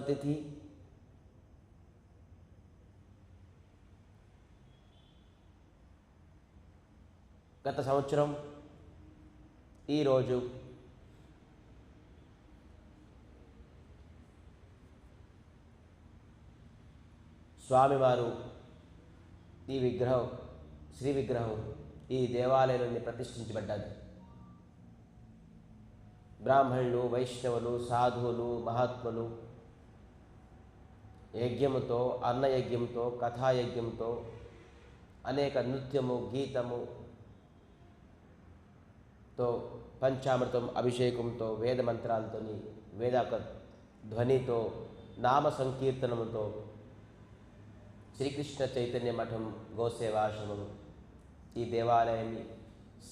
తిథి గత సంవత్సరం ఈరోజు స్వామివారు ఈ విగ్రహం శ్రీ విగ్రహం ఈ దేవాలయంలో ప్రతిష్ఠించబడ్డది బ్రాహ్మణులు వైష్ణవులు సాధువులు మహాత్ములు యజ్ఞముతో అన్నయజ్ఞంతో కథాయజ్ఞంతో అనేక నృత్యము గీతము తో పంచామృతం అభిషేకంతో వేదమంత్రాలతో వేదాక ధ్వనితో నామ సంకీర్తనముతో శ్రీకృష్ణ చైతన్య మఠం గోసేవాశ్రమం ఈ దేవాలయాన్ని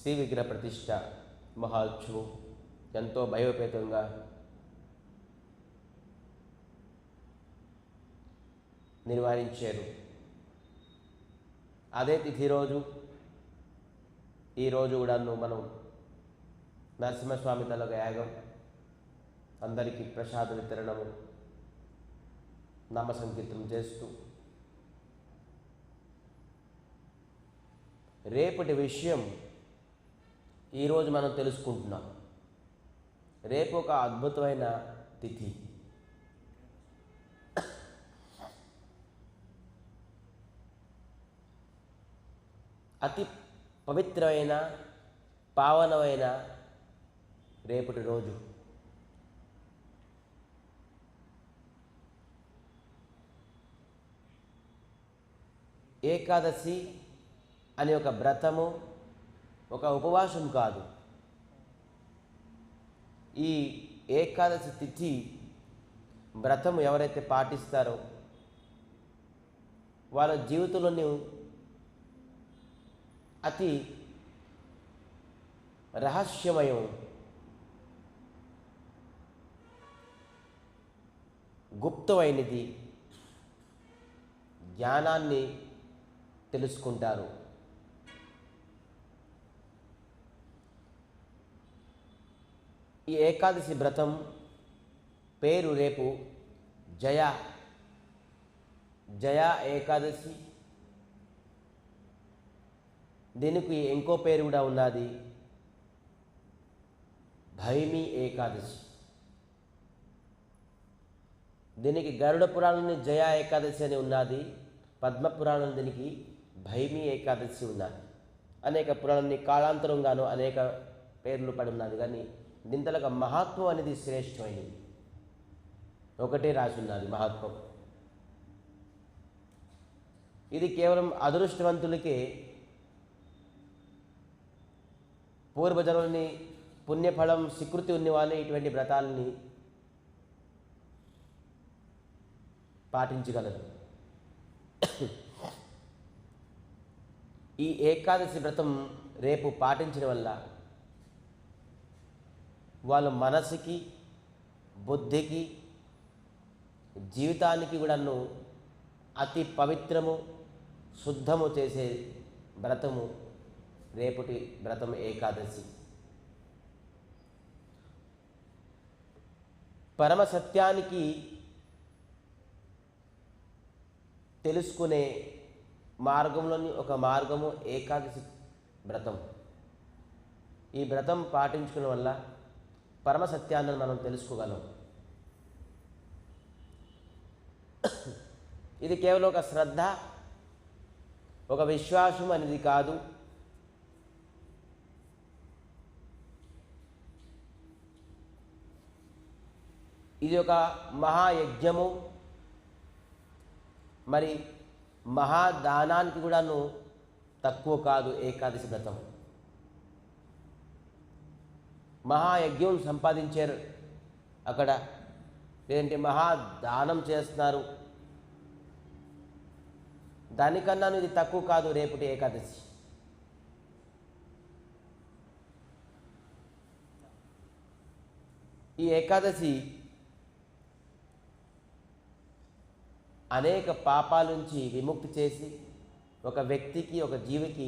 శ్రీ విగ్రహ ప్రతిష్ట మహోత్సవం. ఎంతో భయోపేతంగా నిర్వహించారు అదే తిథి రోజు ఈరోజు కూడాను మనం నరసింహస్వామి తలక యాగం అందరికీ ప్రసాద వితరణము నామ సంకీర్తనం చేస్తూ. రేపటి విషయం ఈరోజు మనం తెలుసుకుంటున్నాం. రేపు ఒక అద్భుతమైన తిథి. అతి పవిత్రమైన పావనమైన రేపటి రోజు. ఏకాదశి అనే ఒక వ్రతము ఒక ఉపవాసం కాదు. ఈ ఏకాదశి తిథి వ్రతము ఎవరైతే పాటిస్తారో వాళ్ళ జీవితంలోని అతి రహస్యమయం. గుప్తమైనది. జ్ఞానాన్ని తెలుసుకుంటారు. ఈ ఏకాదశి వ్రతం పేరు రేపు జయ. జయ ఏకాదశి. దీనికి ఇంకో పేరు కూడా ఉన్నది భైమి ఏకాదశి. దీనికి గరుడ పురాణాన్ని జయ ఏకాదశి అని ఉన్నది. పద్మ పురాణం దీనికి భైమి ఏకాదశి ఉన్నది. అనేక పురాణాన్ని కాలాంతరంగాను అనేక పేర్లు పడి ఉన్నది. కానీ దీంతలో మహాత్వం అనేది శ్రేష్టమైనది. ఒకటే రాసి ఉన్నది మహాత్వం. ఇది కేవలం అదృష్టవంతులకే పూర్వజనులని పుణ్యఫలం స్వీకృతి ఉన్న వాళ్ళే ఇటువంటి వ్రతాలని పాటించగలరు. ఈ ఏకాదశి వ్రతం రేపు పాటించడం వల్ల వాళ్ళ మనసుకి బుద్ధికి జీవితానికి కూడాను అతి పవిత్రము శుద్ధము చేసే వ్రతము రేపటి వ్రతం ఏకాదశి. పరమ సత్యానికి తెలుసుకునే మార్గంలోని ఒక మార్గము ఏకాదశి వ్రతం. ఈ వ్రతం పాటించుకున్న వల్ల పరమ సత్యాన్ని మనం తెలుసుకోగలం. ఇది కేవలం ఒక శ్రద్ధ ఒక విశ్వాసం అనేది కాదు. ఇది ఒక మహాయజ్ఞము. మరి మహాదానానికి కూడాను తక్కువ కాదు ఏకాదశి వ్రతం. మహాయజ్ఞం సంపాదించారు. అక్కడ లేదంటే మహాదానం చేస్తున్నారు. దానికన్నా ఇది తక్కువ కాదు రేపటి ఏకాదశి. ఈ ఏకాదశి అనేక పాపాల నుంచి విముక్తి చేసి ఒక వ్యక్తికి ఒక జీవికి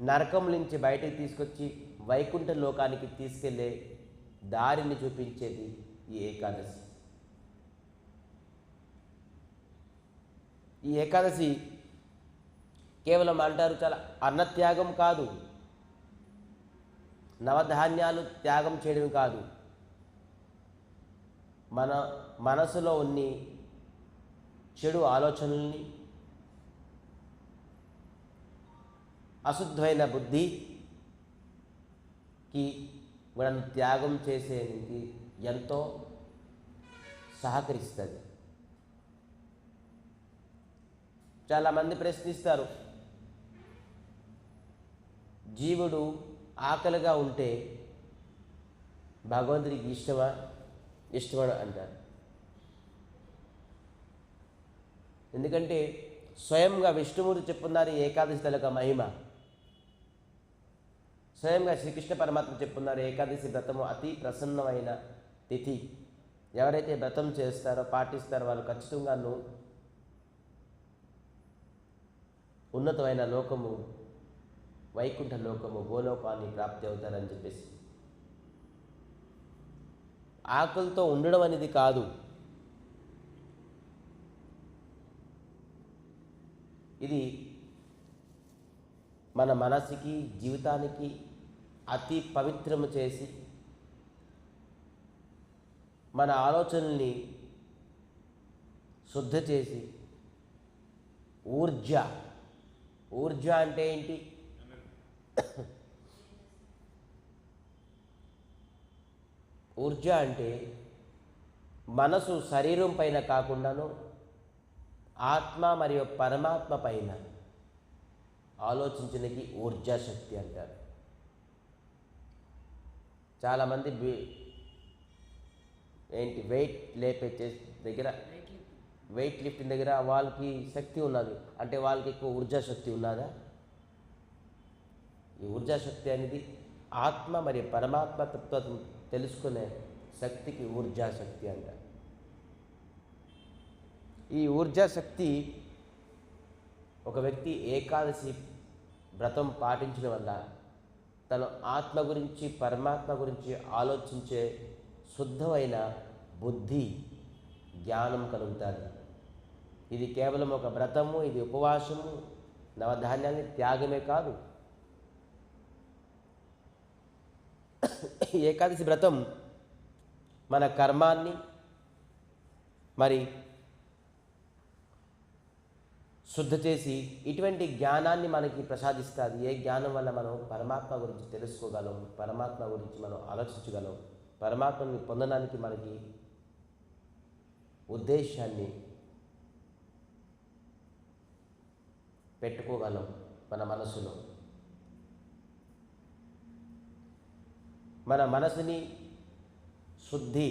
నరకం నుంచి బయటకు తీసుకొచ్చి వైకుంఠ లోకానికి తీసుకెళ్ళే దారిని చూపించేది ఈ ఏకాదశి. ఈ ఏకాదశి కేవలం అంటారు చాలా అన్నత్యాగం కాదు. నవధాన్యాలు త్యాగం చేయడం కాదు. మన మనసులో ఉన్ని చెడు ఆలోచనల్ని అశుద్ధమైన బుద్ధికి మనం త్యాగం చేసేందుకు ఎంతో సహకరిస్తుంది. చాలామంది ప్రశ్నిస్తారు జీవుడు ఆకలిగా ఉంటే భగవంతుడికి ఇష్టమా? ఇష్టమా అంటారు. ఎందుకంటే స్వయంగా విష్ణుమూర్తి చెప్పున్నారు ఏకాదశి తలక మహిమ. స్వయంగా శ్రీకృష్ణ పరమాత్మ చెప్పున్నారు ఏకాదశి వ్రతము అతి ప్రసన్నమైన తిథి. ఎవరైతే వ్రతం చేస్తారో పాటిస్తారో వాళ్ళు ఖచ్చితంగాను ఉన్నతమైన లోకము వైకుంఠ లోకము గోలోకాన్ని ప్రాప్తి అవుతారని చెప్పేసి. ఆకలితో ఉండడం అనేది కాదు. ఇది మన మనసుకి జీవితానికి అతి పవిత్రము చేసి మన ఆలోచనల్ని శుద్ధ చేసి ఊర్జ ఊర్జ అంటే ఏంటి? ఊర్జ అంటే మనసు శరీరం పైన కాకుండాను ఆత్మ మరియు పరమాత్మ పైన ఆలోచించడానికి ఊర్జా శక్తి అంటారు. చాలామంది ఏంటి వెయిట్ లేపే దగ్గర వెయిట్ లిఫ్టింగ్ దగ్గర వాళ్ళకి శక్తి ఉన్నది. అంటే వాళ్ళకి ఎక్కువ ఊర్జా శక్తి ఉన్నదా? ఈ ఊర్జా శక్తి అనేది ఆత్మ మరియు పరమాత్మ తత్వం తెలుసుకునే శక్తికి ఊర్జా శక్తి అంటారు ఈ ఊర్జా శక్తి ఒక వ్యక్తి ఏకాదశి వ్రతం పాటించడం వల్ల తను ఆత్మ గురించి పరమాత్మ గురించి ఆలోచించే శుద్ధమైన బుద్ధి జ్ఞానం కలుగుతుంది. ఇది కేవలం ఒక వ్రతము ఇది ఉపవాసము నవధాన్యాన్ని త్యాగమే కాదు ఈ ఏకాదశి వ్రతం మన కర్మాన్ని మరి శుద్ధ చేసి ఇటువంటి జ్ఞానాన్ని మనకి ప్రసాదిస్తుంది. ఏ జ్ఞానం వల్ల మనం పరమాత్మ గురించి తెలుసుకోగలం? పరమాత్మ గురించి మనం ఆలోచించగలం? పరమాత్మని పొందడానికి మనకి ఉద్దేశాన్ని పెట్టుకోగలం మన మనసులో. మన మనసుని శుద్ధి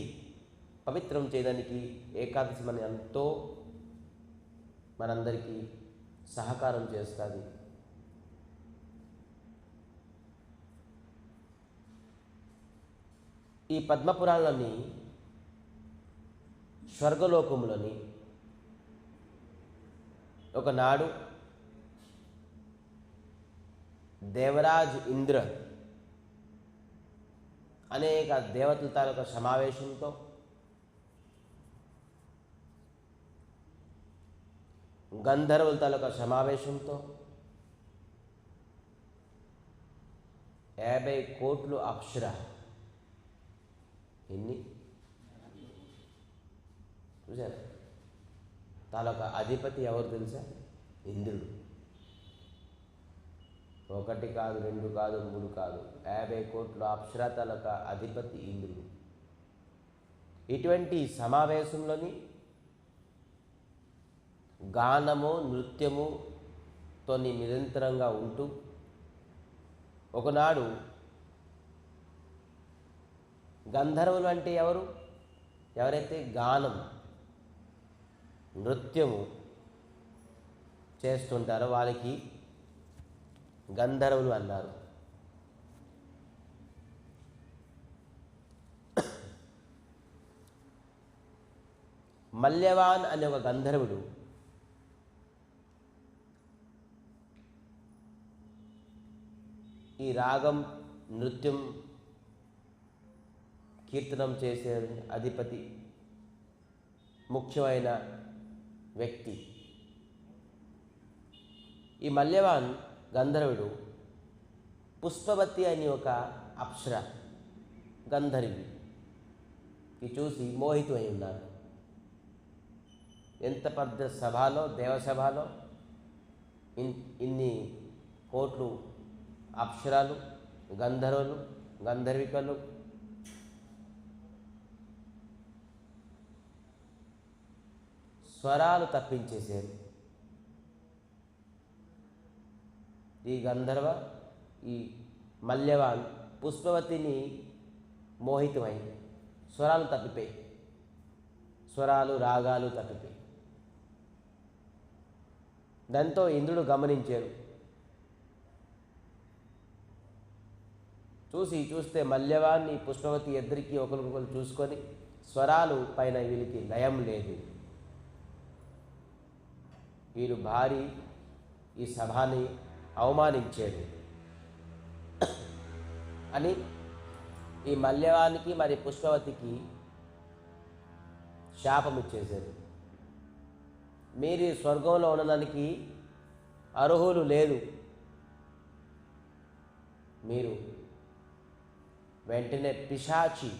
పవిత్రం చేయడానికి ఏకాదశి మన ఎంతో మనందరికీ సహకారం చేస్తుంది. ఈ పద్మపురాణాన్ని స్వర్గలోకములోని ఒకనాడు దేవరాజ్ ఇంద్ర అనేక దేవతల తాలూకా సమావేశంతో గంధర్వుల తాలూకా సమావేశంతో యాభై కోట్లు అప్సర ఎన్ని? చూసారా తాలూకా అధిపతి ఎవరు తెలుసా? ఇంద్రుడు. ఒకటి కాదు రెండు కాదు మూడు కాదు. యాభై కోట్ల అప్సర అధిపతి ఇంద్రుడు. ఇటువంటి సమావేశంలోని గానము నృత్యముతో నిరంతరంగా ఉంటూ ఒకనాడు గంధర్వులు అంటే ఎవరు? ఎవరైతే గానం నృత్యము చేస్తుంటారో వాళ్ళకి గంధర్వులు అన్నారు. మల్యవాన్ అనే ఒక గంధర్వుడు ఈ రాగం నృత్యం కీర్తనం చేసే అధిపతి ముఖ్యమైన వ్యక్తి. ఈ మల్యవాన్ గంధర్వుడు పుష్పవతి అని ఒక అప్సర గంధర్వికి చూసి మోహితమై ఉన్నారు ఎంత పెద్ద సభలో దేవసభలో ఇన్ ఇన్ని కోట్లు అప్సరాలు గంధర్వులు గంధర్వికలు. స్వరాలు తప్పించేశారు. ఈ గంధర్వ ఈ మల్యవాన్ పుష్పవతిని మోహితమైంది స్వరాలు తప్పిపోయి స్వరాలు రాగాలు తప్పిపోయి దాంతో ఇంద్రుడు గమనించారు. చూసి చూస్తే మల్యవాన్ని పుష్పవతి ఇద్దరికి ఒకరికొకరు చూసుకొని స్వరాలు పైన వీళ్ళకి లయం లేదు. వీరు భారీ ఈ సభని అవమానించాడు అని ఈ మల్యవానికి మరి పుష్పవతికి శాపం ఇచ్చేశారు మీరు స్వర్గంలో ఉండడానికి అర్హులు లేదు. మీరు వెంటనే పిశాచి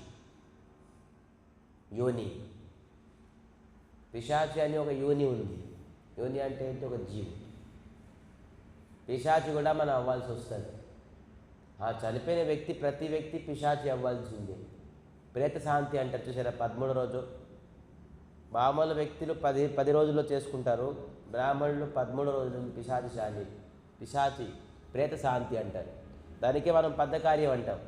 యోని. పిశాచి అని ఒక యోని ఉంది. యోని అంటే ఏంటి? ఒక జీవి. పిశాచి కూడా మనం అవ్వాల్సి వస్తుంది. ఆ చనిపోయిన వ్యక్తి ప్రతి వ్యక్తి పిశాచి అవ్వాల్సిందే. ప్రేత శాంతి అంటారు చూసారా? పదమూడు రోజు. మామూలు వ్యక్తులు పది పది రోజుల్లో చేసుకుంటారు. బ్రాహ్మణులు పదమూడు రోజులు పిశాచి శాలి పిశాచి ప్రేత శాంతి అంటారు. దానికే మనం పద్ధకార్యం అంటాం.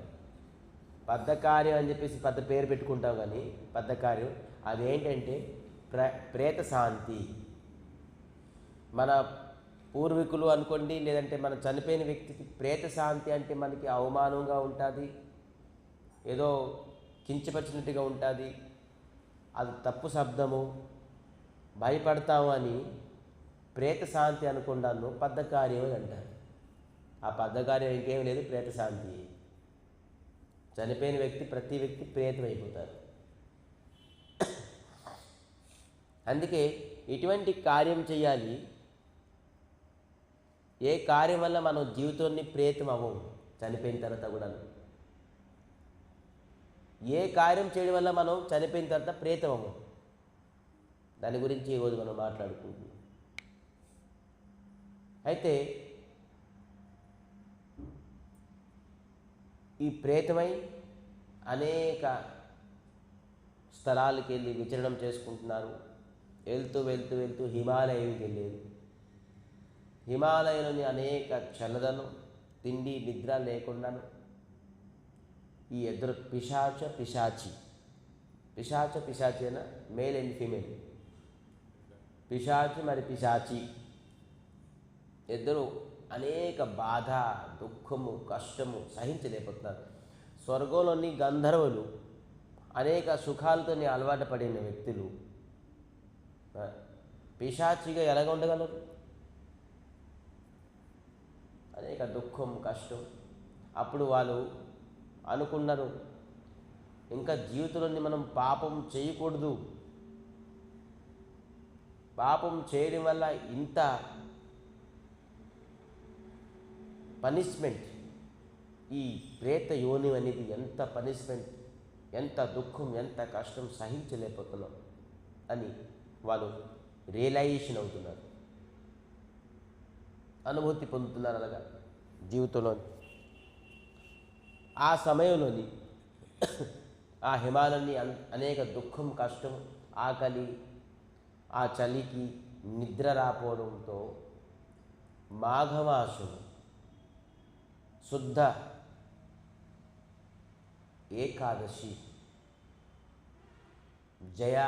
పద్ధకార్యం అని చెప్పేసి పెద్ద పేరు పెట్టుకుంటాం కానీ పద్ధకార్యం అదేంటంటే ప్ర ప్రేత శాంతి. మన పూర్వీకులు అనుకోండి లేదంటే మనం చనిపోయిన వ్యక్తికి ప్రేత శాంతి అంటే మనకి అవమానంగా ఉంటుంది ఏదో కించపరిచినట్టుగా ఉంటుంది అది తప్పు శబ్దము భయపడతాము అని ప్రేత శాంతి అనుకున్నాను పద్ధకార్యం అని అంటారు. ఆ పద్ధకార్యం ఇంకేం లేదు ప్రేత శాంతి. చనిపోయిన వ్యక్తి ప్రతి వ్యక్తి ప్రేతం అయిపోతారు అందుకే ఇటువంటి కార్యం చేయాలి ఏ కార్యం వల్ల మనం జీవితాన్ని ప్రేతం అవ్వము చనిపోయిన తర్వాత కూడా ఏ కార్యం చేయడం వల్ల మనం చనిపోయిన తర్వాత ప్రేతం అవ్వము దాని గురించి ఈరోజు మనం మాట్లాడుకుంటున్నాం. అయితే ఈ ప్రేతమై అనేక స్థలాలకు వెళ్ళి విచరణం చేసుకుంటున్నారు. వెళ్తూ వెళ్తూ వెళ్తూ హిమాలయంకి వెళ్ళేది హిమాలయంలోని అనేక చల్లదనం తిండి నిద్ర లేకుండాను. ఈ ఇద్దరు పిశాచ పిశాచి. పిశాచ పిశాచి అయినా మేల్ అండ్ ఫీమేల్. పిశాచి మరి పిశాచి. ఇద్దరు అనేక బాధ దుఃఖము కష్టము సహించలేకపోతున్నారు. స్వర్గంలోని గంధర్వులు అనేక సుఖాలతోని అలవాటు పడిన వ్యక్తులు. పిశాచిగా ఎలాగ ఉండగలరు? అనేక దుఃఖం కష్టం. అప్పుడు వాళ్ళు అనుకున్నారు ఇంకా జీవితంలోని మనం పాపం చేయకూడదు. పాపం చేయడం వల్ల ఇంత పనిష్మెంట్ ఈ ప్రేత యోని అనేది ఎంత పనిష్మెంట్ ఎంత దుఃఖం ఎంత కష్టం సహించలేకపోతున్నాం అని వాళ్ళు రియలైజేషన్ అవుతున్నారు. అనుభూతి పొందుతున్నారు అనగా జీవితంలో ఆ సమయంలోని ఆ హిమాలయాన్ని అనేక దుఃఖం కష్టం ఆకలి ఆ చలికి నిద్ర రాపోవడంతో మాఘమాసం శుద్ధ ఏకాదశి జయ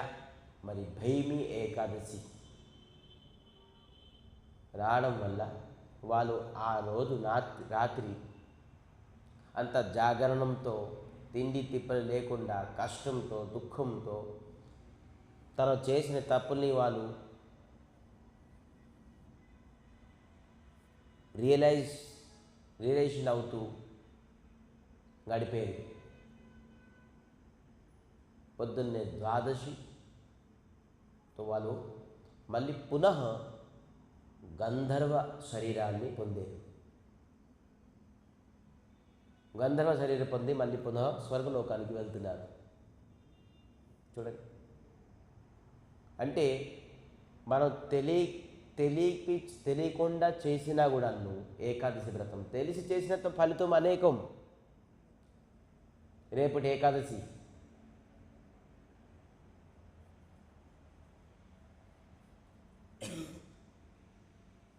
మరి భైమి ఏకాదశి రావడం వల్ల వాళ్ళు ఆ రోజు రాత్రి రాత్రి అంత జాగరణంతో తిండి తిప్పలు లేకుండా కష్టంతో దుఃఖంతో తను చేసిన తప్పుల్ని వాళ్ళు రియలైజ్ రియలైజేషన్ అవుతూ గడిపేది. పొద్దున్నే ద్వాదశితో వాళ్ళు మళ్ళీ పునః గంధర్వ శరీరాన్ని పొందేరు. గంధర్వ శరీరం పొంది మళ్ళీ పునః స్వర్గలోకానికి వెళ్తున్నారు. చూడండి. అంటే మనం తెలియ తెలిపి తెలియకుండా చేసినా కూడాను ఏకాదశి వ్రతం. తెలిసి చేసినంత ఫలితం అనేకం. రేపటి ఏకాదశి.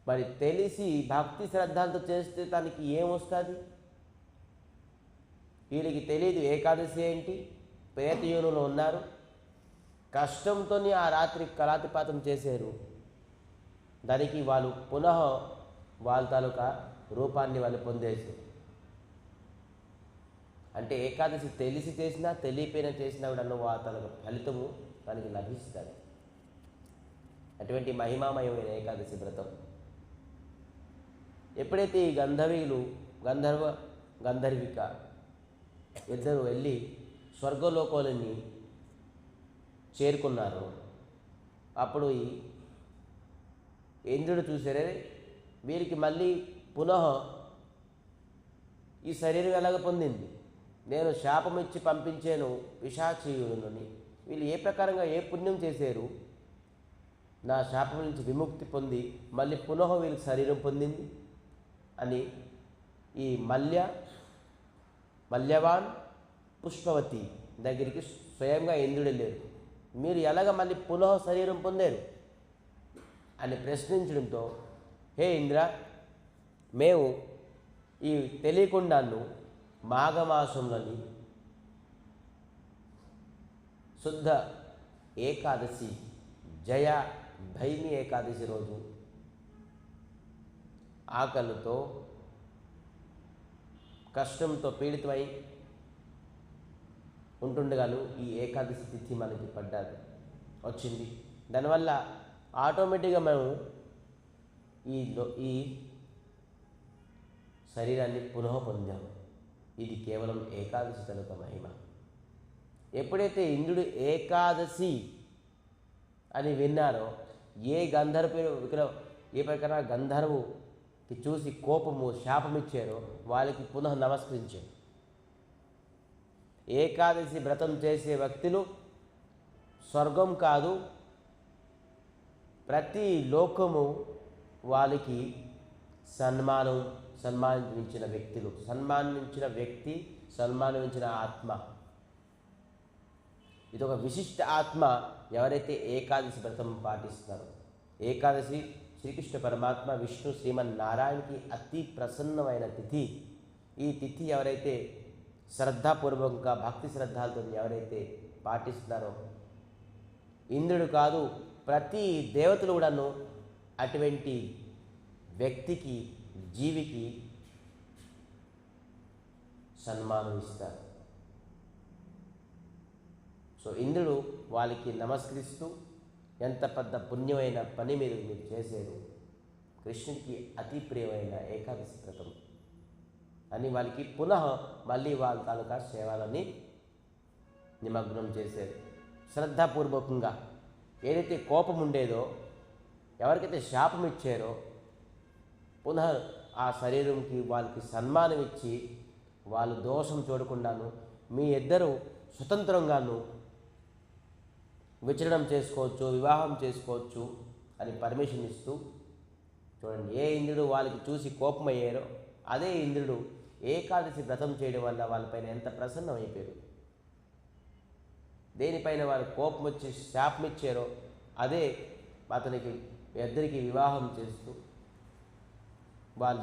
మరి తెలిసి భక్తి శ్రద్ధలతో చేస్తే తనకి ఏమొస్తుంది? వీరికి తెలియదు ఏకాదశి ఏంటి? ప్రేతయోనులో ఉన్నారు. కష్టంతో ఆ రాత్రి కళాతిపాతం చేశారు. దానికి వాళ్ళు పునః వాళ్ళ తాలూకా రూపాన్ని వాళ్ళు పొందేశారు. అంటే ఏకాదశి తెలిసి చేసినా తెలియపోయినా చేసినా కూడా వాళ్ళ ఫలితము తనకి లభిస్తుంది. అటువంటి మహిమామయమైన ఏకాదశి వ్రతం. ఎప్పుడైతే ఈ గంధర్వీలు గంధర్వ గంధర్విక ఇద్దరు వెళ్ళి స్వర్గలోకాలని చేరుకున్నారు అప్పుడు ఈ ఇంద్రుడు చూసారే వీరికి మళ్ళీ పునః ఈ శరీరం ఎలాగ పొందింది? నేను శాపం ఇచ్చి పంపించాను పిశాచీయులని వీళ్ళు ఏ ప్రకారంగా ఏ పుణ్యం చేశారు? నా శాపం నుంచి విముక్తి పొంది మళ్ళీ పునః వీళ్ళకి శరీరం పొందింది. అని ఈ మల్య మల్యవాన్ పుష్పవతి దగ్గరికి స్వయంగా ఇంద్రుడు వెళ్ళారు. మీరు ఎలాగ మళ్ళీ పునః శరీరం పొందారు? అని ప్రశ్నించడంతో హే ఇంద్ర మేము ఈ తెలియకుండాను మాఘమాసంలోని శుద్ధ ఏకాదశి జయ భైమి ఏకాదశి రోజు ఆకలితో కష్టంతో పీడితమై ఉంటుండగాను ఈ ఏకాదశి తిథి మనకి పడ్డాది వచ్చింది. దానివల్ల ఆటోమేటిక్గా మేము ఈ ఈ శరీరాన్ని పునః పొందాము ఇది కేవలం ఏకాదశి తలక మహిమ. ఎప్పుడైతే ఇంద్రుడు ఏకాదశి అని విన్నారో ఏ గంధర్వ విగ్రహ ఏ ప్రకారం గంధర్వు చూసి కోపము శాపమిచ్చారో వాళ్ళకి పునః నమస్కరించారు. ఏకాదశి వ్రతం చేసే వ్యక్తులు స్వర్గం కాదు ప్రతి లోకము వాళ్ళకి సన్మానం సన్మానించిన వ్యక్తులు. సన్మానించిన వ్యక్తి సన్మానించిన ఆత్మ. ఇది ఒక విశిష్ట ఆత్మ ఎవరైతే ఏకాదశి వ్రతం పాటిస్తారో. ఏకాదశి శ్రీకృష్ణ పరమాత్మ విష్ణు శ్రీమన్నారాయణకి అతి ప్రసన్నమైన తిథి. ఈ తిథి ఎవరైతే శ్రద్ధాపూర్వకంగా భక్తి శ్రద్ధలతో ఎవరైతే పాటిస్తున్నారో ఇంద్రుడు కాదు ప్రతి దేవతలు కూడాను అటువంటి వ్యక్తికి జీవికి సన్మానం ఇస్తారు. సో ఇంద్రుడు వాళ్ళకి నమస్కరిస్తూ ఎంత పెద్ద పుణ్యమైన పని మీరు మీరు చేశారు. కృష్ణుడికి అతి ప్రియమైన ఏకాదశి వ్రతం. అని వాళ్ళకి పునః మళ్ళీ వాళ్ళ తాలూకా సేవలని నిమగ్నం చేశారు. శ్రద్ధాపూర్వకంగా ఏదైతే కోపం ఉండేదో ఎవరికైతే శాపం ఇచ్చారో పునః ఆ శరీరంకి వాళ్ళకి సన్మానం ఇచ్చి వాళ్ళు దోషం చూడకుండాను మీ ఇద్దరు స్వతంత్రంగాను విచరణం చేసుకోవచ్చు వివాహం చేసుకోవచ్చు అని పర్మిషన్ ఇస్తూ చూడండి ఏ ఇంద్రుడు వాళ్ళకి చూసి కోపమయ్యారో అదే ఇంద్రుడు ఏకాదశి వ్రతం చేయడం వల్ల వాళ్ళపైన ఎంత ప్రసన్నం అయిపోయారు? దేనిపైన వారు కోపం వచ్చి శాపం ఇచ్చారో అదే అతనికి ఇద్దరికి వివాహం చేస్తూ వాళ్ళ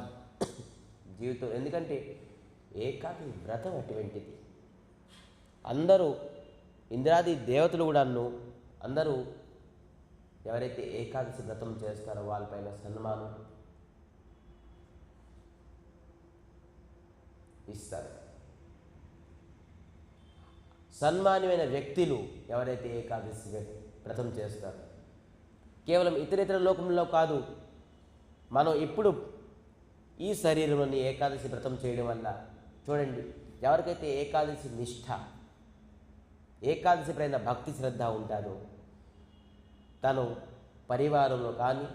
జీవితం ఎందుకంటే ఏకాదశి వ్రతం అటువంటిది. అందరూ ఇంద్రాది దేవతలు కూడాను అందరూ ఎవరైతే ఏకాదశి వ్రతం చేస్తారో వాళ్ళపైన సన్మానం ఇస్తారు. సన్మానమైన వ్యక్తులు ఎవరైతే ఏకాదశి వ్రతం చేస్తారో? కేవలం ఇతర ఇతర లోకంలో కాదు మనం ఇప్పుడు ఈ శరీరంలోని ఏకాదశి వ్రతం చేయడం వల్ల చూడండి ఎవరికైతే ఏకాదశి నిష్ఠ ఏకాదశి పైన భక్తి శ్రద్ధ ఉంటాదో తను పరివారంలో కానీ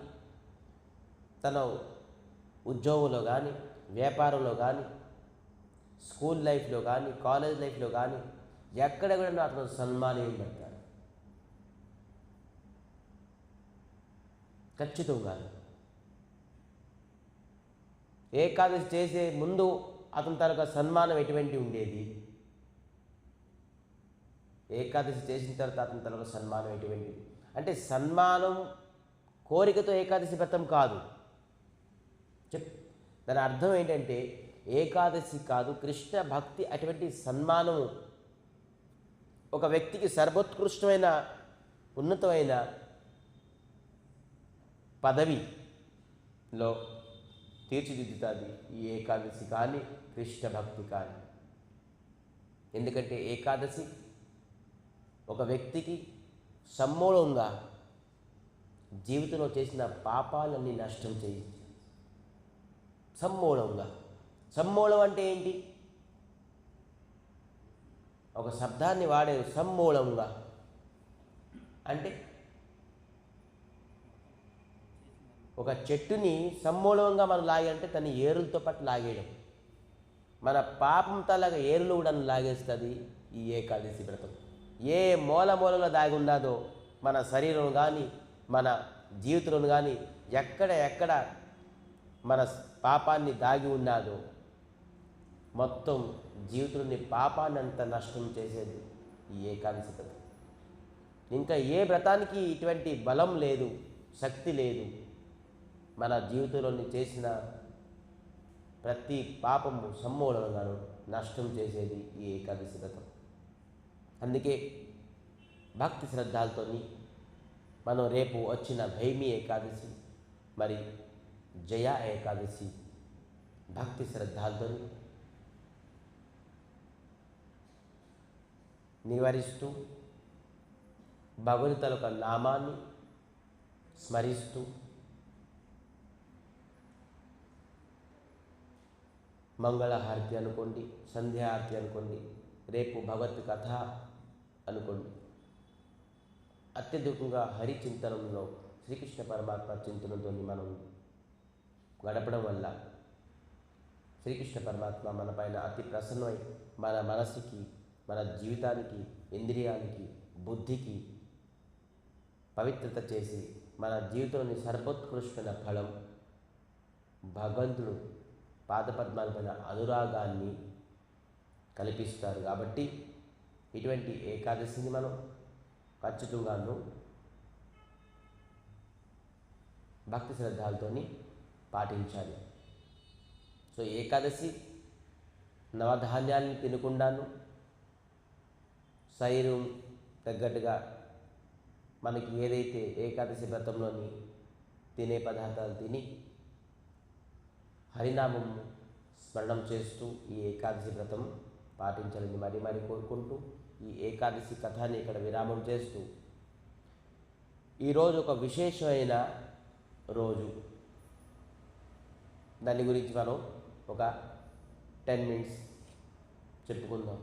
తన ఉద్యోగంలో కానీ వ్యాపారంలో కానీ స్కూల్ లైఫ్లో కానీ కాలేజ్ లైఫ్లో కానీ ఎక్కడ కూడా అతను సన్మానించబడతాడు ఖచ్చితంగా. ఏకాదశి చేసే ముందు అతని తనకు సన్మానం ఎటువంటి ఉండేది? ఏకాదశి చేసిన తర్వాత అతని తనకు సన్మానం ఎటువంటిది? అంటే సన్మానం కోరికతో ఏకాదశి వ్రతం కాదు. చెప్. దాని అర్థం ఏంటంటే ఏకాదశి కాదు కృష్ణ భక్తి అటువంటి సన్మానం ఒక వ్యక్తికి సర్వోత్కృష్టమైన ఉన్నతమైన పదవిలో తీర్చిదిద్దుతుంది ఈ ఏకాదశి కానీ కృష్ణ భక్తి కానీ. ఎందుకంటే ఏకాదశి ఒక వ్యక్తికి సమూలంగా జీవితంలో చేసిన పాపాలన్నీ నష్టం చేయి. సమ్మూలంగా సమ్మూలం అంటే ఏంటి? ఒక శబ్దాన్ని వాడేది సమ్మూలంగా అంటే ఒక చెట్టుని సమ్మూలంగా మనం లాగంటే తన ఏరులతో పాటు లాగేయడం. మన పాపం తలగా ఏరులు కూడా లాగేస్తుంది ఈ ఏకాదశి వ్రతం. ఏ మూల మూలలో దాగి ఉన్నదో మన శరీరం కానీ మన జీవితంలో కానీ ఎక్కడ ఎక్కడ మన పాపాన్ని దాగి ఉన్నాదో మొత్తం జీవితంలోని పాపాన్ని అంత నష్టం చేసేది ఈ ఏకాంశత ఇంకా ఏ వ్రతానికి ఇటువంటి బలం లేదు శక్తి లేదు మన జీవితంలోని చేసిన ప్రతి పాపము సమ్మూలంగాను నష్టం చేసేది ఈ ఏకాదశి వ్రతం. అందుకే భక్తి శ్రద్ధలతోని మనం రేపు వచ్చిన భైమి ఏకాదశి మరి జయ ఏకాదశి భక్తి శ్రద్ధలతో నివారిస్తూ భగవంతుల యొక్క నామాన్ని స్మరిస్తూ మంగళహారతి అనుకోండి సంధ్యాహారతి అనుకోండి రేపు భగవత్ కథ అనుకోండి. అత్యధికంగా హరి చింతనంలో శ్రీకృష్ణ పరమాత్మ చింతనతో మనం గడపడం వల్ల శ్రీకృష్ణ పరమాత్మ మన పైన అతి ప్రసన్నమై మన మనసుకి మన జీవితానికి ఇంద్రియానికి బుద్ధికి పవిత్రత చేసి మన జీవితంలోని సర్వోత్కృష్టమైన ఫలం భగవంతుడు పాదపద్మాలపైన అనురాగాన్ని కల్పిస్తారు. కాబట్టి ఇటువంటి ఏకాదశిని మనం ఖచ్చితంగాను భక్తి శ్రద్ధలతో పాటించాలి. సో ఏకాదశి నవధాన్యాలను తినకుండాను శరీరం తగ్గట్టుగా మనకి ఏదైతే ఏకాదశి వ్రతంలోని తినే పదార్థాలు తిని హరినామం స్మరణం చేస్తూ ఈ ఏకాదశి వ్రతం పాటించాలని మరీ మరీ కోరుకుంటూ ఈ ఏకాదశి కథని ఇక్కడ విరామం చేస్తూ ఈరోజు ఒక విశేషమైన రోజు. దాని గురించి మనం ఒక టెన్ మినిట్స్ చెప్పుకుందాం.